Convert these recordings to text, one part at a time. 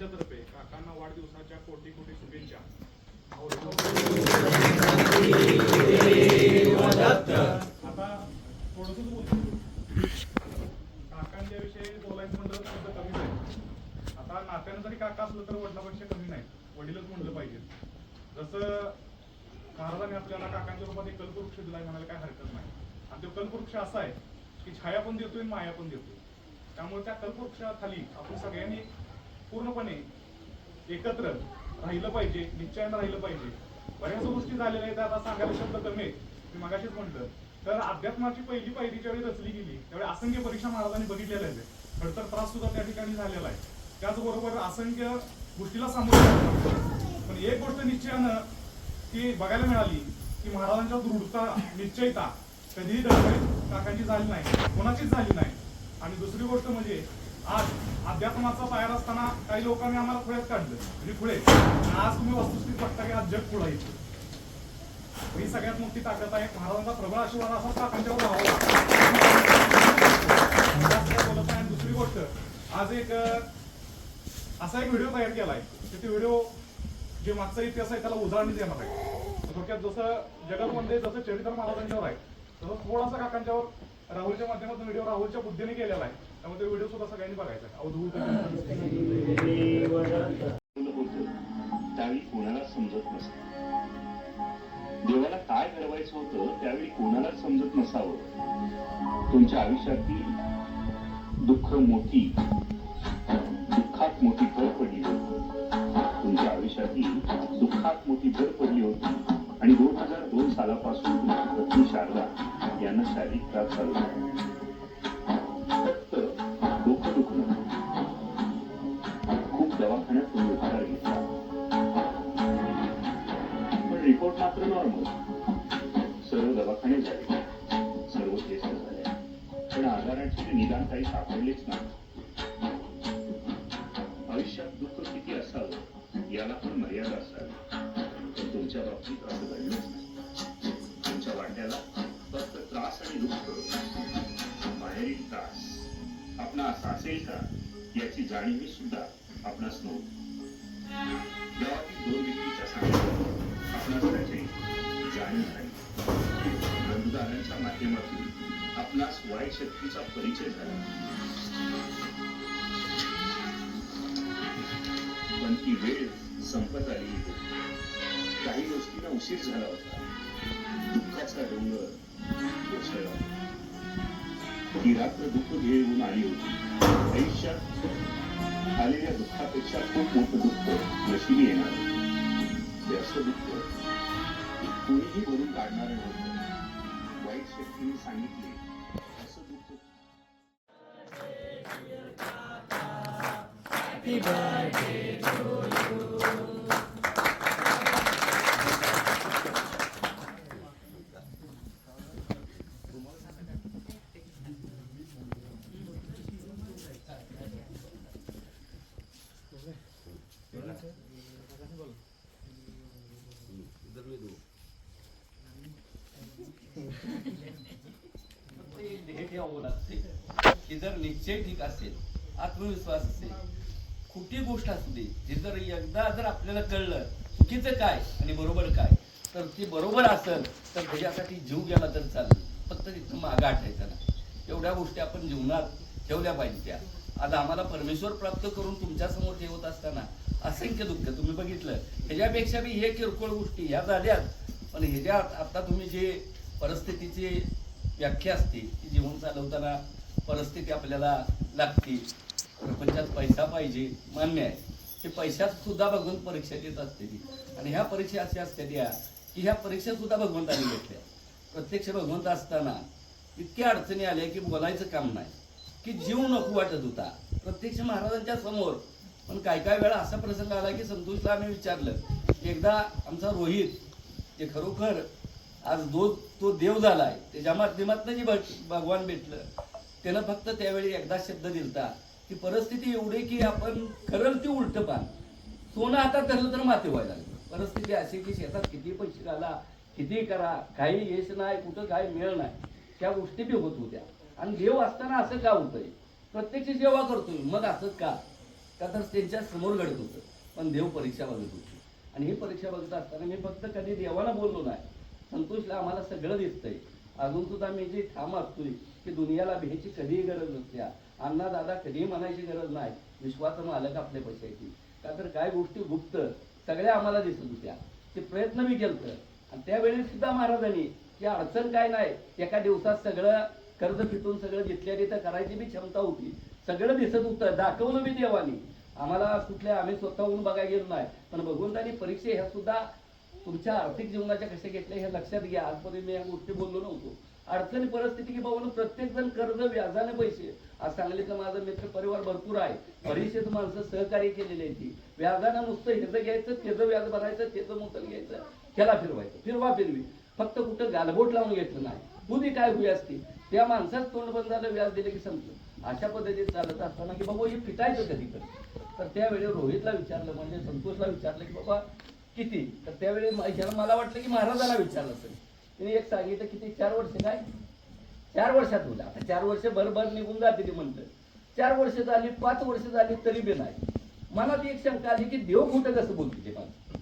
काकांच्या काकांना वाढदिवसाच्या कोटी कोटी शुभेच्छा. आता काकांच्या विषयी बोलायचं म्हणलं तर शब्द कमीच आता नात्यानं जरी काका असलं तर वडिलापेक्षा कमी नाही. वडीलच म्हणलं पाहिजे. जसं महाराजांनी आपल्याला काकांच्या रूपात एक कल्पवृक्ष दिलाय म्हणायला काय हरकत नाही. आणि तो कल्पवृक्ष असा आहे की छाया पण देतोय माया पण देतोय. त्यामुळे त्या कल्पवृक्षाखाली आपण सगळ्यांनी पूर्णपणे एकत्र राहिलं पाहिजे निश्चयानं राहिलं पाहिजे. बऱ्याच गोष्टी झालेल्या आहेत आता सांगायला शब्द कमी आहेत. मी मगाशीच म्हटलं. तर अध्यात्माची पहिली पायरी ज्यावेळी रचली गेली त्यावेळी असंख्य परीक्षा महाराजांनी बघितलेल्या आहेत. खडतर त्रास सुद्धा त्या ठिकाणी झालेला आहे. त्याचबरोबर असंख्य गोष्टीला सामोरं पण एक गोष्ट निश्चयानं ती बघायला मिळाली की महाराजांच्या दृढता निश्चयता कधीही काकांची झाली नाही कोणाचीच झाली नाही. आणि दुसरी गोष्ट म्हणजे आज अध्यात्माचा बाहेर असताना काही लोकांनी आम्हाला खुळ्यात काढलं. म्हणजे खुळे. आज तुम्ही वस्तुस्थित बघता की आज जग खुळा येतो. ही सगळ्यात मोठी ताकद आहे. महाराजांचा प्रबळ आशीर्वाद असाच काकांच्यावर राहावा? बोलत आहे आणि दुसरी गोष्ट आज एक असा एक व्हिडिओ तयार केला की ते व्हिडिओ जे मागचा इतिहास आहे त्याला उदाहरण देणार आहे. थोडक्यात जसं जगामध्ये जसं चरित्र महाराजांच्यावर आहे तसं थोडासा काकांच्यावर राहुलच्या माध्यमातून व्हिडिओ राहुलच्या बुद्धीने केलेला आहे. त्यामुळे व्हिडिओ सुद्धा सगळ्यांनी बघायचा त्यावेळी कोणाला समजत नसतं देवाला काय घडवायचं होतं त्यावेळी कोणालाच समजत नसावं. तुमच्या आयुष्यातील दुःख मोठी तुमच्या बाबतीत असं घडलंच तुमच्या वाट्याला फक्त त्रास आणि दुःख बाहेरील त्रास आपणास असेल का याची जाणीव सुद्धा आपणास नव्हती. गावातील दोन व्यक्तीच्या सांगण्यात आपणास त्याची जाणीव झाली. बंधुदारांच्या माध्यमातून आपणास वाईट शक्तीचा परिचय झाला. पण ती वेळ संपत आली काही गोष्टींना उशीर झाला होता दुःखाचा डोंगर कोसळला ही रात्र दुःख घेऊन आली होती. आयुष्यात आलेल्या दुःखापेक्षा खूप मोठं दुःख नशिबी येणार जास्त दुःख कोणीही भरून काढणार नव्हतं. वाईट शक्तीने सांगितले. की जर निश्चय ठीक असेल आत्मविश्वास असेल. कुठली गोष्ट असू दे हे जर एकदा जर आपल्याला कळलं चुकीचं काय आणि बरोबर काय तर ते बरोबर असेल तर त्याच्यासाठी जीव गेला तर चालेल. फक्त तिथं मागा आठायचा नाही. एवढ्या गोष्टी आपण जीवनात ठेवल्या पाहिजे त्या. आज आम्हाला परमेश्वर प्राप्त करून तुमच्यासमोर ठेवत असताना असंख्य दुःख तुम्ही बघितलं. ह्याच्यापेक्षा बी हे किरकोळ गोष्टी ह्या झाल्यात. पण ह्याच्यात आता तुम्ही जे परिस्थितीची व्याख्या असते ती जीवन चालवताना परिस्थिती आपल्याला लागते. प्रपंचात पैसा पाहिजे मान्य आहे. ते पैशात सुद्धा बघून परीक्षा देत असते ती. आणि ह्या परीक्षा अशा असतात या की ह्या परीक्षा सुद्धा भगवंताने घेतल्या. प्रत्यक्ष भगवंत असताना इतक्या अडचणी आल्या की बोलायचं काम नाही. की जीव नको वाटत होता. प्रत्यक्ष महाराजांच्या समोर पण काही काही वेळा असा प्रसंग आला की संतोषला आम्ही विचारलं एकदा आमचा रोहित ते खरोखर आज दो तो देव झालाय त्याच्या माध्यमातून जे भगवान भेटलं त्यानं फक्त त्यावेळी एकदा शब्द दिलता की परिस्थिती एवढी की आपण करल ती उलट पान सोनं आता धरलं तर माते व्हायला लागलं. परिस्थिती अशी की शेतात किती पैसे घाला किती करा काही यश नाही कुठं काय मिळ नाही. त्या गोष्टी बी होत होत्या. आणि देव असताना असं का होतंय? प्रत्यक्ष सेवा करतोय. मग असं का? का तर त्यांच्यासमोर घडत होतं. पण देव परीक्षा बघत होती. आणि ही परीक्षा बघत असताना मी फक्त कधी देवाला बोललो नाही. संतोषला आम्हाला सगळं दिसतंय. अजून सुद्धा मी जे ठाम असतोय की दुनियाला भ्यायची कधीही गरज नसत्या. अण्णा दादा कधीही म्हणायची गरज नाही. विश्वास मालक आपल्या पैशाची. का तर काय गोष्टी गुप्त सगळ्या आम्हाला दिसत होत्या. ते प्रयत्न मी केलं आणि त्यावेळी सुद्धा महाराजांनी की अडचण काय नाही. एका दिवसात सगळं कर्ज फिटून सगळं घेतल्या तिथं करायची बी क्षमता होती. सगळं दिसत होतं. दाखवलं बी देवानी. आम्हाला कुठल्या आम्ही स्वतःहून बघायला गेलो नाही. पण भगवंतानी परीक्षा ह्या सुद्धा तुमच्या आर्थिक जीवनाच्या कशा घेतल्या हे लक्षात घ्या. आजपर्यंत मी या गोष्टी बोललो नव्हतो. अडचणी परिस्थिती की बाबा प्रत्येक जण कर्ज व्याजाने पैसे. आज सांगलीचं माझं मित्र परिवार भरपूर आहे. परीक्षेत माणसं सहकार्य केलेली आहे ती. व्याजानं नुसतं ह्याचं घ्यायचं त्याचं व्याज भरायचं त्याचं मुतल घ्यायचं त्याला फिरवायचं. फिरवा फिरवी. फक्त कुठं गालबोट लावून घेतलं नाही. कुणी काय होई असती? त्या माणसाच तोंड बंद झालं व्याज दिलं की संपलं. अशा पद्धतीत चालत असताना की बाबा हे फिटायचं कधी कधी तर त्यावेळी रोहितला विचारलं म्हणजे संतोषला विचारलं की बाबा किती? तर त्यावेळी मला वाटलं की महाराजाला विचारलं असेल. तिने एक सांगितलं किती चार वर्ष काय? चार वर्षात होतं आता चार वर्ष भरभर निघून जाते ते म्हणतं चार वर्ष झाली पाच वर्ष झाली तरी बी नाही. मला ती एक शंका आली की देव खोटं कसं बोलते ते मला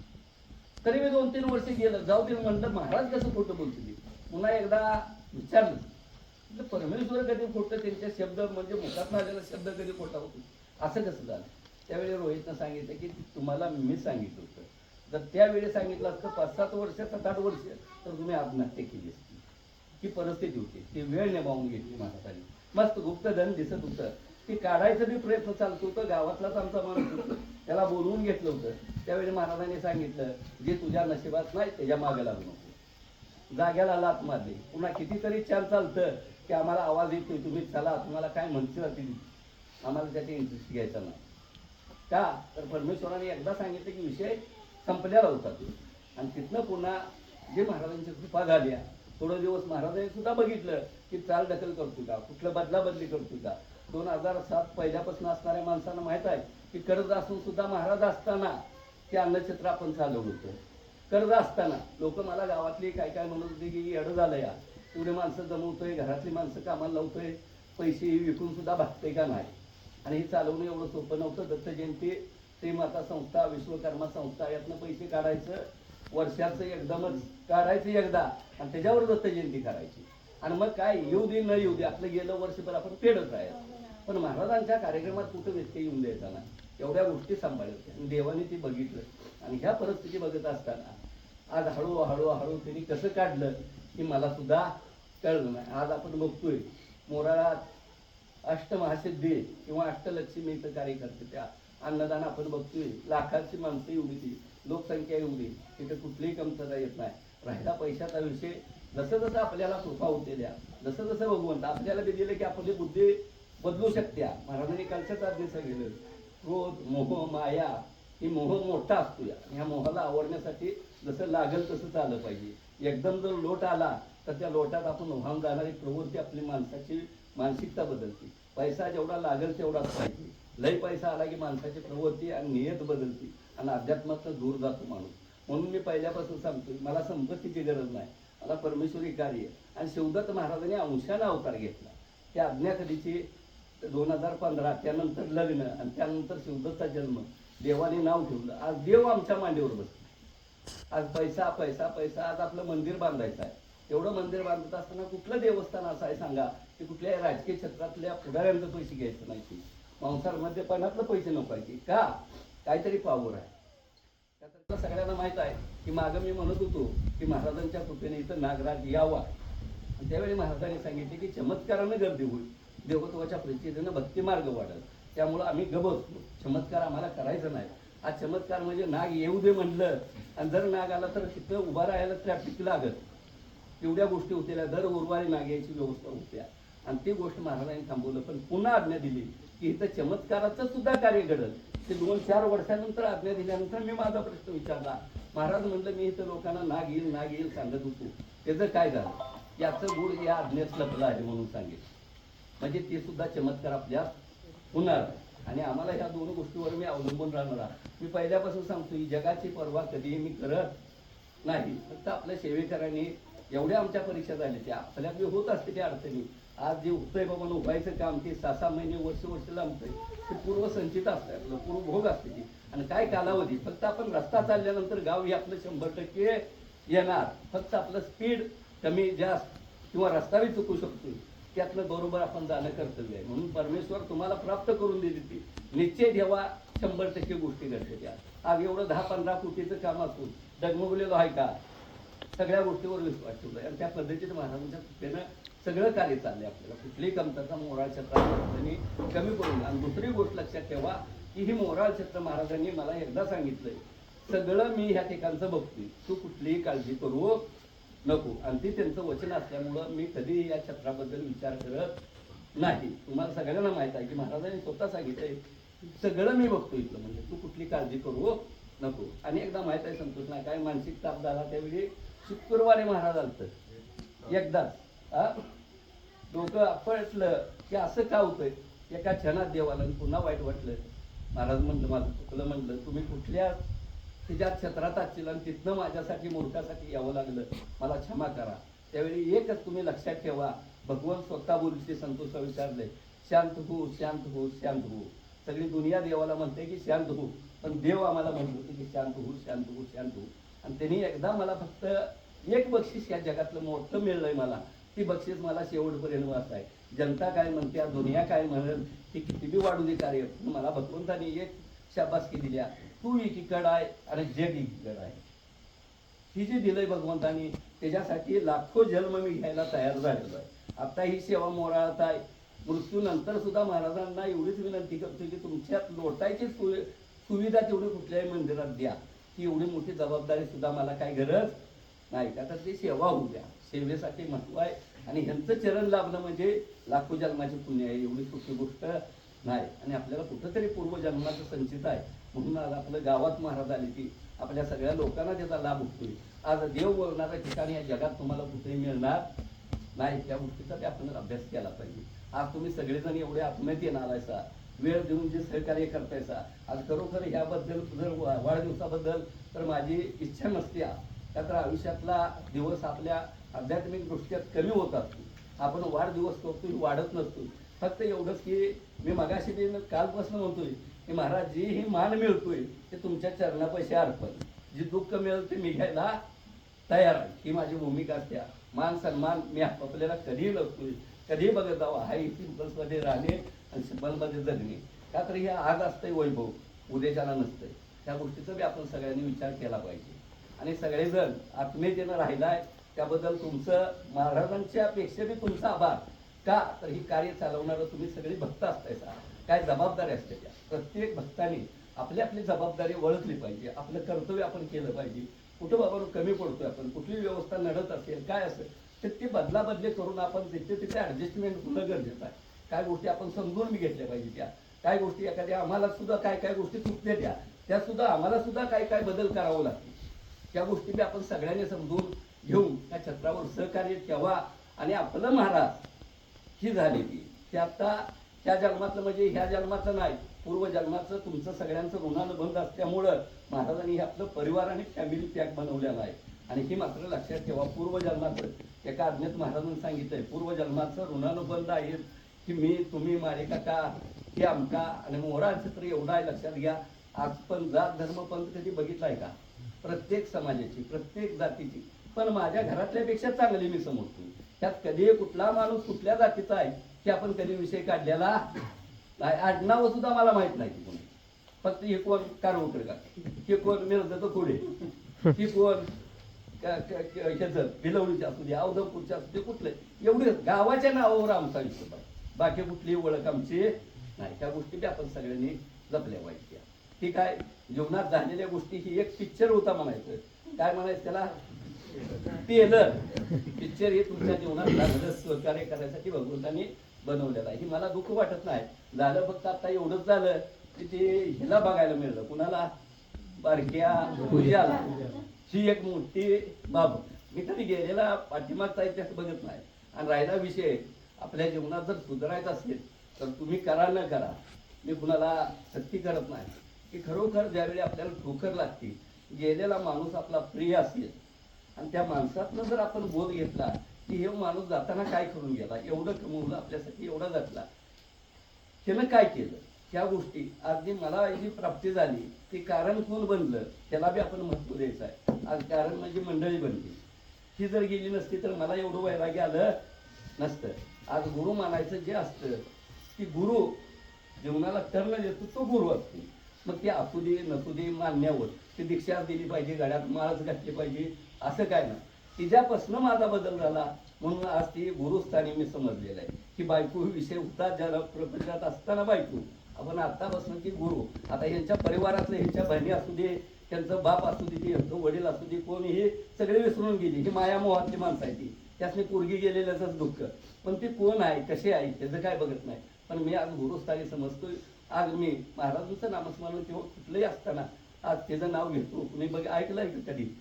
तरी मी दोन तीन वर्ष गेलं जाऊ दे म्हणलं महाराज कसं खोटं बोलते ते पुन्हा एकदा विचारलं. परमेश्वर कधी खोटं त्यांच्या शब्द म्हणजे मुखात आलेला शब्द कधी खोटा होतो? असं कसं झालं? त्यावेळी रोहितनं सांगितलं की तुम्हाला मी सांगितलं होतं. जर त्यावेळी सांगितलं असतं पाच सात वर्ष सात आठ वर्ष तर तुम्ही आत्महत्या केली असती. ही परिस्थिती होती. ती वेळ निभावून घेतली महाराजांनी मस्त गुप्तधन दिसत होतं. ती काढायचं बी प्रयत्न चालत होतं. गावातलाच आमचा माणूस होतं. त्याला बोलवून घेतलं होतं. त्यावेळी महाराजांनी सांगितलं जे तुझ्या नशिबात नाही त्याच्यामागे लागू नको. जाग्याला लात मारली. पुन्हा कितीतरी छान चालतं. की आम्हाला आवाज येतोय तुम्ही चला तुम्हाला काय म्हणतील ती आम्हाला त्याची इंटरेस्ट घ्यायचा नाही. का? तर परमेश्वराने एकदा सांगितलं की विषय संपलेला होता तो. आणि तिथनं पुन्हा जे महाराजांची कृपा झाल्या थोडं दिवस महाराजांनी सुद्धा बघितलं की चाल दखल करतो का? कुठलं बदलाबदली करतो का? दोन हजार सात पहिल्यापासून असणाऱ्या माणसांना माहीत आहे की कर्ज असून सुद्धा महाराज असताना ते अन्नक्षेत्र आपण चालवलं होतं. कर्ज असताना लोक मला गावातली काय काय म्हणत होते की एडं झालं या. एवढे माणसं जमवतोय घरातली माणसं कामाला लावतोय पैसे विकून सुद्धा भागते का नाही? आणि हे चालवणं एवढं सोपं नव्हतं. दत्त जयंती श्रीमाता संस्था विश्वकर्मा संस्था यातनं पैसे काढायचं वर्षाचं एकदमच काढायचं एकदा आणि त्याच्यावर दत्त जयंती करायची. आणि मग काय येऊ दे न येऊ दे आपलं गेलं वर्षभर आपण फेडत राहायचं. पण महाराजांच्या कार्यक्रमात कुठं व्यत्यय येऊन द्यायचा ना एवढ्या गोष्टी सांभाळत आणि देवाने ती बघितलं. आणि ह्या परिस्थिती बघत असताना आज हळू हळू हळू त्यांनी कसं काढलं की मला सुद्धा कळलं नाही. आज आपण बघतोय मोराळात अष्टमहासिद्धी किंवा अष्टलक्ष्मीचं कार्य करते त्या अन्नदान आपण बघतोय लाखाची माणसं एवढी ती लोकसंख्या एवढी तिथे कुठलीही कमतरता येत नाही. राहिला पैशाचा विषय जसं जसं आपल्याला कृपा होते द्या जसं जसं भगवंत आपल्याला ते दिलं की आपली बुद्धी बदलू शकत्या. महाराजांनी कालच्याच आज्ञा सांगितलं क्रोध मोह माया ही मोह मोठा असतो या ह्या मोहाला आवडण्यासाठी जसं लागेल तसं चाललं पाहिजे. एकदम जर लोट आला तर त्या लोटात आपण वाहून जाणारी प्रवृत्ती आपली माणसाची मानसिकता बदलते. पैसा जेवढा लागेल तेवढाच पाहिजे. लय पैसा आला की माणसाची प्रवृत्ती आणि नियत बदलते आणि अध्यात्मातनं दूर जातो माणूस. म्हणून मी पहिल्यापासून सांगतो मला संपत्तीची गरज नाही. मला परमेश्वरी कार्य आणि शिवदत्त महाराजांनी अंशाने अवतार घेतला. त्या अज्ञाकधीची दोन हजार पंधरा त्यानंतर लग्न आणि त्यानंतर शिवदत्तचा जन्म. देवाने नाव ठेवलं. आज देव आमच्या मांडीवर बसतो. आज पैसा पैसा पैसा आज आपलं मंदिर बांधायचं आहे. एवढं मंदिर बांधत असताना कुठलं देवस्थान असं आहे सांगा? की कुठल्याही राजकीय क्षेत्रातल्या पुढाऱ्यांचं पैसे घ्यायचं नाही की. पणातलं पैसे नको आहे की? का? काहीतरी पावर आहे. त्यातलं सगळ्यांना माहीत आहे की मागं मी म्हणत होतो की महाराजांच्या कृपेने इथं नागराज यावा. आणि त्यावेळी महाराजांनी सांगितले की चमत्कारानं गर्दी होईल. देवत्वाच्या प्रचितीनं भक्तिमार्ग वाढेल. त्यामुळं आम्ही गबसतो चमत्कार आम्हाला करायचा नाही. हा चमत्कार म्हणजे नाग येऊ दे म्हणलं. आणि जर नाग आला तर तिथं उभा राहायला ट्रॅफिक लागत. एवढ्या गोष्टी होत्या. दर गुरुवारी नाग यायची व्यवस्था होत्या. आणि ती गोष्ट महाराजांनी थांबवलं. पण पुन्हा आज्ञा दिली. की इथं चमत्काराचं सुद्धा कार्य घडल. ते दोन चार वर्षानंतर आज्ञा दिल्यानंतर मी माझा प्रश्न विचारला. महाराज म्हणलं मी इथं लोकांना नाग येईल नाग येईल सांगत होतो. त्याचं काय झालं? याचं गुण या आज्ञेत लपलं आहे म्हणून सांगेल म्हणजे ते सुद्धा चमत्कार आपल्या होणार आणि आम्हाला ह्या दोन गोष्टीवर मी अवलंबून राहणार मी पहिल्यापासून सांगतो ही जगाची पर्वा कधीही मी करत नाही. फक्त आपल्या सेवेकरांनी एवढ्या आमच्या परीक्षा झाल्या त्या. आपल्या होत असते त्या अडचणी. आज जे उठतंय बाबा उभायचं काम ते सहा सहा महिने वर्ष वर्ष लांबतंय. ते पूर्वसंचित असतं आपलं पूर्वभोग असते ती. आणि काय कालावधी? फक्त आपण रस्ता चालल्यानंतर गाव हे आपलं शंभर टक्के येणार. फक्त आपलं स्पीड कमी जास्त किंवा रस्ता बी चुकू शकतो त्यातलं बरोबर आपण जाणं कर्तव्य आहे. म्हणून परमेश्वर तुम्हाला प्राप्त करून दिली ती. निश्चय ठेवा शंभर टक्के गोष्टी घडते त्या आज एवढं दहा पंधरा कोटीचं काम असून डगमगलेलो आहे का? सगळ्या गोष्टीवर विश्वास ठेवला आणि त्या पद्धतीने महाराजांच्या कृपेनं सगळं कार्य चाललंय आपल्याला. कुठलीही कमतरता मोराळ क्षेत्राने कमी करून आणि दुसरी गोष्ट लक्षात ठेवा की ही मोराळ क्षेत्र महाराजांनी मला एकदा सांगितलंय सगळं मी ह्या ठिकाणचं बघतोय. तू कुठलीही काळजी करू नको. आणि ते त्यांचं वचन असल्यामुळं मी कधीही या छत्राबद्दल विचार करत नाही. तुम्हाला सगळ्यांना माहीत आहे की महाराजांनी स्वतः सांगितलंय सगळं मी बघतो इथलं म्हणजे तू कुठली काळजी करू नको. आणि एकदा माहीत आहे संतोष ना काय मानसिक ताप झाला त्यावेळी शुक्रवारी महाराज आलत. एकदाच हा? डोकं आपटलं की असं का होतंय? एका क्षणात देवाला पुन्हा वाईट वाटलं. महाराज म्हणलं माझं चुकलं म्हणलं. तुम्ही कुठल्या तिच्या क्षेत्रात असतील आणि तिथनं माझ्यासाठी मोठ्यासाठी यावं लागलं मला क्षमा करा. त्यावेळी एकच तुम्ही लक्षात ठेवा भगवान स्वतः बोलते संतोष विचारले शांत हो शांत हो शांत हो. सगळी दुनिया देवाला म्हणते की शांत हो. पण देव आम्हाला म्हणत होते की शांत हो शांत हो शांत हो. आणि त्यांनी एकदा मला फक्त एक बक्षीस या जगातलं मोठं मिळलंय मला. ती बक्षीस मला शेवटपर्यंत वाच आहे जनता काय म्हणते दुनिया काय म्हणेल ती किती बी वाढू दे कार्य. मला भगवंतानी एक शाबासकी दिल्या. तू एकीकड आहे आणि जग एकीकड आहे ही जी दिलंय भगवंतानी त्याच्यासाठी लाखो जन्म मी घ्यायला तयार झालेलो आहे. आता ही सेवा मोराळत आहे. मृत्यूनंतर सुद्धा महाराजांना एवढीच विनंती करतो की तुमच्यात लोटायची सोय सुविधा तेवढी कुठल्याही मंदिरात द्या. की एवढी मोठी जबाबदारी सुद्धा मला काय गरज नाही. का तर ती सेवा होऊ द्या. सेवेसाठी महत्त्व आहे. आणि ह्यांचं चरण लाभणं म्हणजे लाखो जन्माची पुण्य आहे. एवढी सोपी गोष्ट नाही. आणि आपल्याला कुठंतरी पूर्वजन्माचं संचित आहे. म्हणून आज आपलं गावात महाराज आले की आपल्या सगळ्या लोकांना त्याचा लाभ होतोय. आज देव बोलणाऱ्या ठिकाणी या जगात तुम्हाला कुठेही मिळणार नाही त्या गोष्टीचा ते आपण अभ्यास केला पाहिजे. आज तुम्ही सगळेजण एवढे आत्महत्य येणार आहेसा वेळ देऊन जे सहकार्य करतायसा आज खरोखर ह्याबद्दल जर वा- वाढदिवसाबद्दल तर माझी इच्छा नसत्या का तर आयुष्यातला दिवस आपल्या आध्यात्मिक दृष्ट्यात कमी होत असतो. आपण वाढदिवस करतो वाढत नसतो फक्त एवढंच की मी मगाशी बी कालपासून म्हणतोय की महाराज जी ही मान मिळतोय. ते तुमच्या चरणापाशी अर्पण. जी दुःख मिळेल ते मी घ्यायला तयार आहे. ही माझी भूमिका असते. मान सन्मान मी आपल्याला कधीही लपतोय कधीही बघत जावं. हाय सिम्पल्समध्ये राहणे आणि सिम्पलमध्ये जगणे. का तर हे आज असतंय वैभव उद्याच्याला नसतंय. त्या गोष्टीचा बी आपण सगळ्यांनी विचार केला पाहिजे. आणि सगळेजण आत्मीयतेनं राहिलाय त्याबद्दल तुमचं महाराजांच्या पेक्षा बी तुमचा आभार. का? तर ही कार्य चालवणारं तुम्ही सगळी भक्त असतायचा काय जबाबदारी असते त्या. प्रत्येक भक्ताने आपली आपली जबाबदारी ओळखली पाहिजे. आपलं कर्तव्य आपण केलं पाहिजे. कुठं बाबा कमी पडतोय आपण कुठली व्यवस्था नडत असेल काय असेल तर ती बदलाबदली करून आपण तिथे तिथे ॲडजस्टमेंट होणं गरजेचं आहे. काय गोष्टी आपण समजून घेतल्या पाहिजे त्या. काय गोष्टी एखाद्या आम्हाला सुद्धा काय काय गोष्टी चुकल्या त्या त्या सुद्धा आम्हाला सुद्धा काय काय बदल करावं लागतील. त्या गोष्टी बी आपण सगळ्यांनी समजून घेऊन त्या छत्रावर सहकार्य ठेवा आणि आपलं महाराज ही झाली ती ते आता ह्या जन्मातलं म्हणजे ह्या जन्माचं नाही पूर्व जन्माचं तुमचं सगळ्यांचं ऋणानुबंध असल्यामुळं महाराजांनी हे आपलं परिवार आणि फॅमिली पॅक बनवलेलं आहे. आणि ही मात्र लक्षात ठेवा पूर्व जन्माचं. एका अज्ञात महाराजांनी सांगितलंय पूर्व जन्माचं ऋणानुबंध आहे की मी तुम्ही मारे काका हे आमका आणि मोरा चित्र एवढा आहे लक्षात घ्या. आज पण जात धर्म पंथ कधी बघितलाय का? प्रत्येक समाजाची प्रत्येक जातीची. पण माझ्या घरातल्यापेक्षा चांगली मी समजतो त्यात कधी कुठला माणूस कुठल्या जातीचा आहे हे आपण कधी विषय काढलेला. नाही आडनाव सुद्धा मला माहीत नाही की कोणी फक्त हे कोण कारवकर का? हे कोण मिळतं पुढे ही कोण ह्याचं बिलवडीचे असू दे अवधमपूरचे असू दे कुठले. एवढे गावाच्या नावावर आमचा हिशोब आहे बाकी कुठली ओळख आमची नाही. त्या गोष्टी बी आपण सगळ्यांनी जपल्या पाहिजे. ठीक आहे जीवनात झालेल्या गोष्टी ही एक पिक्चर होता म्हणायचं. काय म्हणायचं त्याला? टेलर पिक्चर हे तुमच्या जीवनात झालं सहकार्य करण्यासाठी भगवंतांनी बनवलेलं आहे ही मला दुःख वाटत नाही. झालं फक्त आता एवढंच झालं की ते हिला बघायला मिळलं. कुणाला? बारक्या पूजाला. ही एक मोठी बाब. मी कधी गेलेला पाठीमागचा इतिहास बघत नाही. आणि राहिला विषय आपल्या जीवनात जर सुधारायचं असेल तर तुम्ही करा न करा. मी कुणाला सक्ती करत नाही. की खरोखर ज्यावेळी आपल्याला ठोकर लागते गेलेला माणूस आपला प्रिय असेल आणि त्या माणसातनं जर आपण बोध घेतला की हे माणूस जाताना काय करून गेला? एवढं कमवलं आपल्यासाठी एवढा जटला त्यानं काय केलं? त्या गोष्टी. आज जी मला जी प्राप्ती झाली. ते कारण कोण बनलं? त्याला बी आपण महत्त्व द्यायचं आहे. आज कारण म्हणजे मंडळी बनली. ही जर गेली नसती तर मला एवढं वैराग्य आलं नसतं. आज गुरु मानायचं जे असतं की गुरु जीवनाला टर्न देतो तो गुरु असतो. मग ते असू दे नसू दे मान्यावर ती दीक्षा दिली पाहिजे गाड्यात माळच घातली पाहिजे. असं काय ना तिच्यापासनं माझा बदल झाला म्हणून आज ती गुरुस्थानी मी समजलेलं आहे. की बायको ही विषय होता ज्याला प्रपंचात असताना बायको. आपण आत्तापासून ती गुरु. आता यांच्या परिवारातले ह्यांच्या बहिणी असू दे त्यांचं बाप असू दे ते यांचं वडील असू दे कोण हे सगळे विसरून गेली. ही माया मोहातली माणसं आहे ती. त्यासने पोरगी गेलेल्याच दुःख. पण ते कोण आहे कसे आहे त्याचं काय बघत नाही. पण मी आज गुरुस्थानी समजतोय. आज मी महाराजांचं नामस्मरण किंवा कुठलंही असताना आज त्याचं नाव घेतो. मी बघ ऐकलं आहे कधी?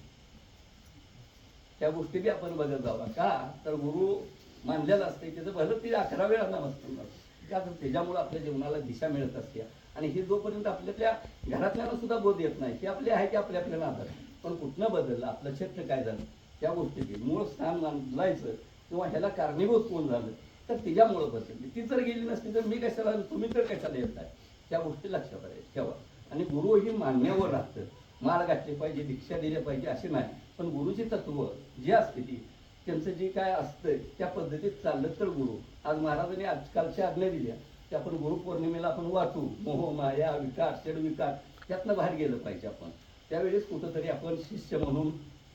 त्या गोष्टी बी आपण बघत जावा का? तर गुरु मानलेलं असते त्याचं भलं ती अकरा वेळा नमस्कार का तर त्याच्यामुळे आपल्या जीवनाला दिशा मिळत असते. आणि हे जोपर्यंत आपल्यातल्या घरातल्यानं सुद्धा बोध येत नाही की आपले आहे की आपल्या आपल्या नादात पण कुठनं बदललं? आपलं क्षेत्र काय झालं? त्या गोष्टीची मूळ स्थान मानलायचं किंवा ह्याला कारणीभूत कोण झालं? तर तिच्यामुळं बदलली. ती जर गेली नसती तर मी कशाला तुम्ही तर कशाला येत आहे त्या गोष्टी लक्षात आहे ठेवा. आणि गुरु ही मान्यवर राहतं. माळ घातले पाहिजे दीक्षा दिल्या पाहिजे असे नाही. पण गुरुची तत्व जे असते ती त्यांचं जे काय असतंय त्या पद्धतीत चाललं तर गुरु. आज महाराजांनी आजकालच्या आज्ञा दिल्या की आपण गुरुपौर्णिमेला आपण वाचू. मोह माया विकार षड विकार त्यातनं बाहेर गेलं पाहिजे आपण. त्यावेळेस कुठंतरी आपण शिष्य म्हणून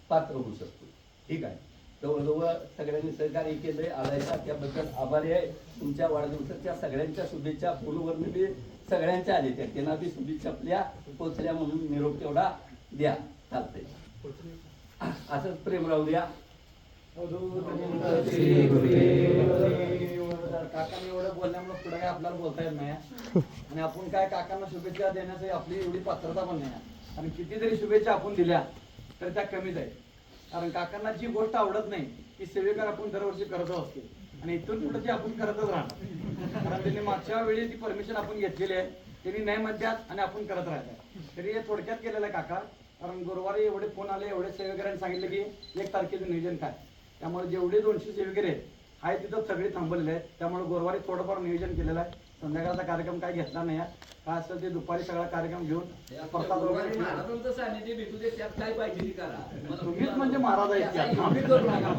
पात्र होऊ शकतो. ठीक आहे? जवळजवळ सगळ्यांनी सहकार्य केलंय. आलायचा त्याबद्दल आभारी आहे. तुमच्या वाढदिवसाच्या सगळ्यांच्या शुभेच्छा फोनवरनं बी सगळ्यांच्या आले त्या. त्यांना बी शुभेच्छा आपल्या पोचल्या म्हणून निरोप तेवढा द्या. चालतंय. असंच प्रेम राहू द्या. काकांनी एवढं बोलल्यामुळे पुढे काय आपल्याला बोलता येत नाही. आणि आपण काय काकांना शुभेच्छा देण्याची आपली एवढी पात्रता पण नाही. आणि किती जरी शुभेच्छा आपण दिल्या तर त्या कमीच आहे कारण काकांना जी गोष्ट आवडत नाही ती सेवेकर आपण दरवर्षी करतच असते. आणि इथून पुढे ती आपण करतच राहणार. कारण त्यांनी मागच्या वेळी ती परमिशन आपण घेतलेली आहे त्यांनी नाही म्हणतात आणि आपण करत राहतात. तरी हे थोडक्यात केलेलं आहे काका कारण गुरुवारी एवढे फोन आले एवढे सेवेकऱ्यांनी सांगितलं की एक तारखेचं नियोजन काय? त्यामुळे जेवढे दोनशे सेवेकरी आहेत आहे तिथं सगळे थांबलेले आहेत. त्यामुळे गुरुवारी थोडंफार नियोजन केलेलं आहे. संध्याकाळचा कार्यक्रम काय घेतला नाही. काय असेल ते दुपारी सगळा कार्यक्रम घेऊन प्रसाद वगैरे घेऊन. महाराजांचं सानिध्य भेटू दे त्यात काय पाहिजे करा तुम्हीच म्हणजे महाराज आहेत त्यात. आम्ही करू नका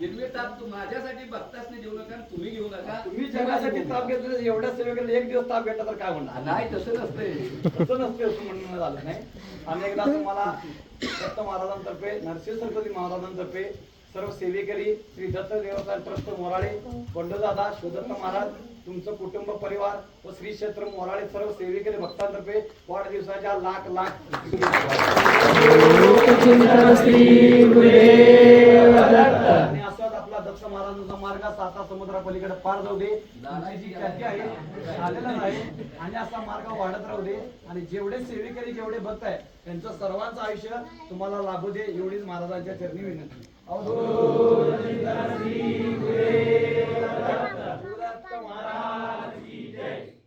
निर्मित ताप तू माझ्यासाठी बघताच नाही देऊ नका आणि तुम्ही घेऊ नका तुम्ही जगासाठी ताप घेतले एवढ्या सेवेकरी एक दिवस ताप घेतला तर काय म्हणणार नाही तसं नसतंय तसं नसते असं म्हणणं झालं नाही आणि एकदा तुम्हाला दत्त महाराजांतर्फे नरसिंह सरस्वती महाराजांतर्फे सर्व सेवेकरी श्री दत्त देवस्थान ट्रस्ट मोराळे पंडदादा शिवदत्त महाराज तुमचं कुटुंब परिवार व श्री क्षेत्र मोराळे सर्व सेवेकरी भक्तांतर्फे वाढदिवसाच्या लाख लाख आणि असंच आपला दत्त महाराजांचा मार्ग साता समुद्रापलीकडे पार जाऊ दे. तुमची जी ख्याती आहे झालेला नाही. आणि असा मार्ग वाढत राहू दे. आणि जेवढे सेवेकरी जेवढे भक्त आहे त्यांचं सर्वांचं आयुष्य तुम्हाला लाभू दे एवढीच महाराजांच्या चरणी विनंती. માતા કી જય.